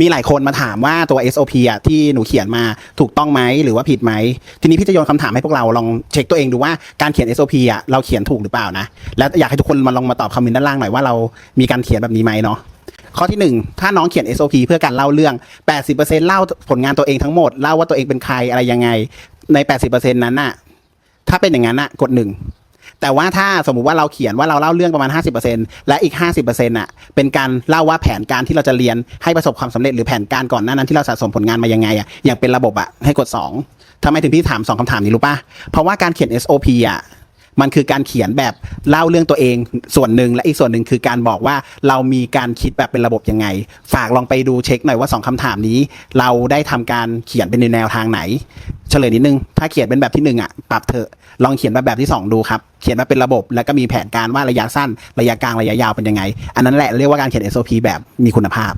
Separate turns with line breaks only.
มีหลายคนมาถามว่าตัว SOP อะที่หนูเขียนมาถูกต้องไหมหรือว่าผิดไหม ทีนี้พี่จะโยนคำถามให้พวกเราลองเช็คตัวเองดูว่าการเขียน SOP อะเราเขียนถูกหรือเปล่านะ แล้วอยากให้ทุกคนมาลองมาตอบคอมเมนต์ด้านล่างหน่อยว่าเรามีการเขียนแบบนี้ไหมเนาะข้อที่หนึ่งถ้าน้องเขียน SOP เพื่อการเล่าเรื่อง 80%เล่าผลงานตัวเองทั้งหมด เล่าว่าตัวเองเป็นใครอะไรยังไง ใน 80%นั้นน่ะ ถ้าเป็นอย่างนั้นน่ะ กดหนึ่ง แต่ว่าถ้าสมมุติว่าเราเขียนว่าเราเล่าเรื่องประมาณ 50%และอีก 50%น่ะเป็นการเล่าว่าแผนการที่เราจะเรียนให้ประสบความสำเร็จหรือแผนการก่อนหน้านั้นที่เราสะสมผลงานมายังไงอะอย่างเป็นระบบอะให้กด 2ทำไมถึงพี่ถาม 2คำถามนี้รู้ป่ะเพราะว่าการเขียน SOP อะมันคือการเขียนแบบเล่าเรื่องตัวเองส่วนหนึ่งและอีกส่วนหนึ่งคือการบอกว่าเรามีการคิดแบบเป็นระบบยังไง ฝากลองไปดูเช็คหน่อยว่าสองคำถามนี้ เราได้ทำการเขียนเป็นในแนวทางไหน ฉลยนิดนึง ถ้าเขียนเป็นแบบที่หนึ่งอะปรับเถอะลองเขียนมาแบบที่สองดูครับ เขียนมาเป็นระบบแล้วก็มีแผนการว่าระยะสั้น ระยะกลางระยะยาวเป็นยังไง อันนั้นแหละเรียกว่าการเขียน SOP แบบมีคุณภาพ